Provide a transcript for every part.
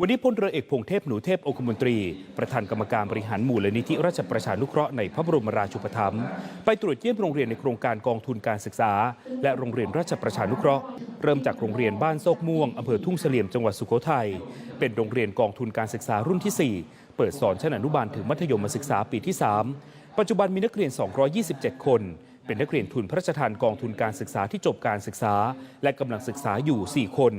วันนี้พลเรือเอกพงเทพหนูเทพองคมนตรี ประธานกรรมการบริหารมูลนิธิราชประชานุเคราะห์ในพระบรมราชูปถัมภ์ไปตรวจเยี่ยมโรงเรียนในโครงการกองทุนการศึกษา และโรงเรียนราชประชานุเคราะห์ เริ่มจากโรงเรียนบ้านโซกม่วงอำเภอทุ่งเสลี่ยมจังหวัดสุโขทัยเป็นโรงเรียนกองทุนการศึกษารุ่นที่ 4 เปิดสอนชั้นอนุบาลถึงมัธยมศึกษาปีที่ 3 ปัจจุบันมีนักเรียน 227 คนเป็นนักเรียนทุนพระราชทานกองทุนการศึกษาที่จบการศึกษา และกำลังศึกษาอยู่ 4 คน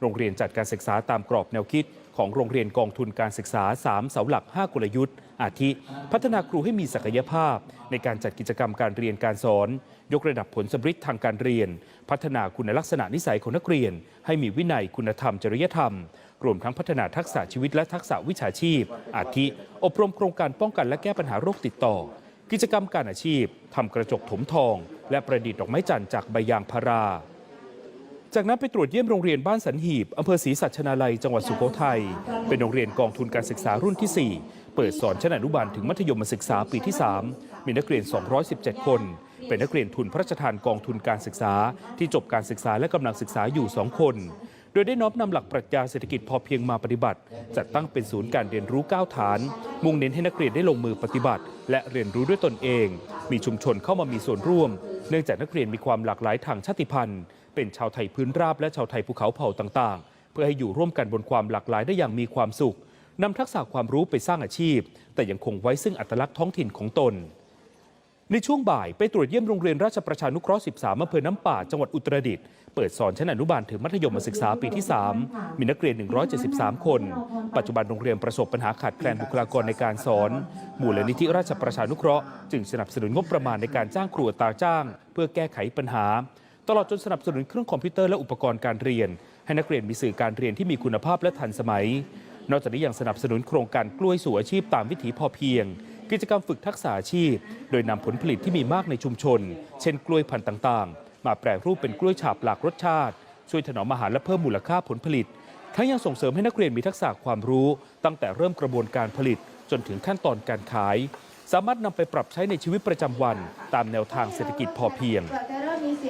โรงเรียนจัดการศึกษาตามกรอบแนวคิด ของโรงเรียนกองทุนการศึกษา 3 เสาหลัก 5 กลยุทธ์ อาทิ พัฒนาครูให้มีศักยภาพ ในการจัดกิจกรรมการเรียนการสอน ยกระดับผลสำฤทธิ์ทางการเรียน พัฒนาคุณลักษณะนิสัยของนักเรียน ให้มีวินัยคุณธรรมจริยธรรม รวมทั้งพัฒนาทักษะชีวิตและทักษะวิชาชีพ อาทิ อบรมโครงการป้องกันและแก้ปัญหาโรคติดต่อ กิจกรรมการอาชีพทำกระจกถมทอง และประดิษฐ์ดอกไม้จันทร์จากใบยางพารา จากนั้นไปตรวจเยี่ยมโรงเรียนบ้านสันหีบอำเภอศรีสัชนาลัย จังหวัดสุโขทัย เป็นโรงเรียนกองทุนการศึกษารุ่นที่ 4 เปิดสอนชั้นอนุบาลถึงมัธยมศึกษาปีที่ 3 มีนักเรียน 217 คน เป็นนักเรียนทุนพระราชทานกองทุนการศึกษา ที่จบการศึกษาและกำลังศึกษาอยู่ 2 คน โดยได้น้อมนำหลักปรัชญาเศรษฐกิจพอเพียงมาปฏิบัติ จัดตั้งเป็นศูนย์การเรียนรู้9ฐาน มุ่งเน้นให้นักเรียนได้ลงมือปฏิบัติ และเรียนรู้ด้วยตนเอง มีชุมชนเข้ามามีส่วนร่วม เนื่องจากนักเรียนมีความหลากหลายทางชาติพันธุ์ เป็นชาวไทยพื้นราบและชาวไทยภูเขาเผ่าต่างๆ เพื่อให้อยู่ร่วมกันบนความหลากหลายได้อย่างมีความสุขนำทักษะความรู้ไปสร้างอาชีพ แต่ยังคงไว้ซึ่งอัตลักษณ์ท้องถิ่นของตน ในช่วงบ่ายไปตรวจเยี่ยมโรงเรียนราชประชานุเคราะห์ 13อำเภอน้ำป่า จังหวัดอุตรดิตถ์เปิดสอนชั้นอนุบาลถึงมัธยมศึกษาปีที่ 3 มีนักเรียน 173 คน ปัจจุบันโรงเรียนประสบปัญหาขาดแคลนบุคลากรในการสอนมูลนิธิราชประชานุเคราะห์จึงสนับสนุนงบประมาณในการจ้างครูอัตราจ้าง เพื่อแก้ไขปัญหา ตลอดจนสนับสนุนเครื่องคอมพิวเตอร์และอุปกรณ์การเรียน ให้นักเรียนมีสื่อการเรียนที่มีคุณภาพและทันสมัย นอกจากนี้ยังสนับสนุนโครงการกล้วยสู่อาชีพตามวิถีพอเพียง กิจกรรมฝึกทักษะอาชีพ โดยนำผลผลิตที่มีมากในชุมชน เช่น กล้วยพันธุ์ต่างๆ มาแปรรูปเป็นกล้วยฉาบหลากรสชาติ ช่วยถนอมอาหารและเพิ่มมูลค่าผลผลิตทั้งยังส่งเสริมให้นักเรียนมีทักษะความรู้ ตั้งแต่เริ่มกระบวนการผลิต จนถึงขั้นตอนการขาย สามารถนำไปปรับใช้ในชีวิตประจำวัน ตามแนวทางเศรษฐกิจพอเพียง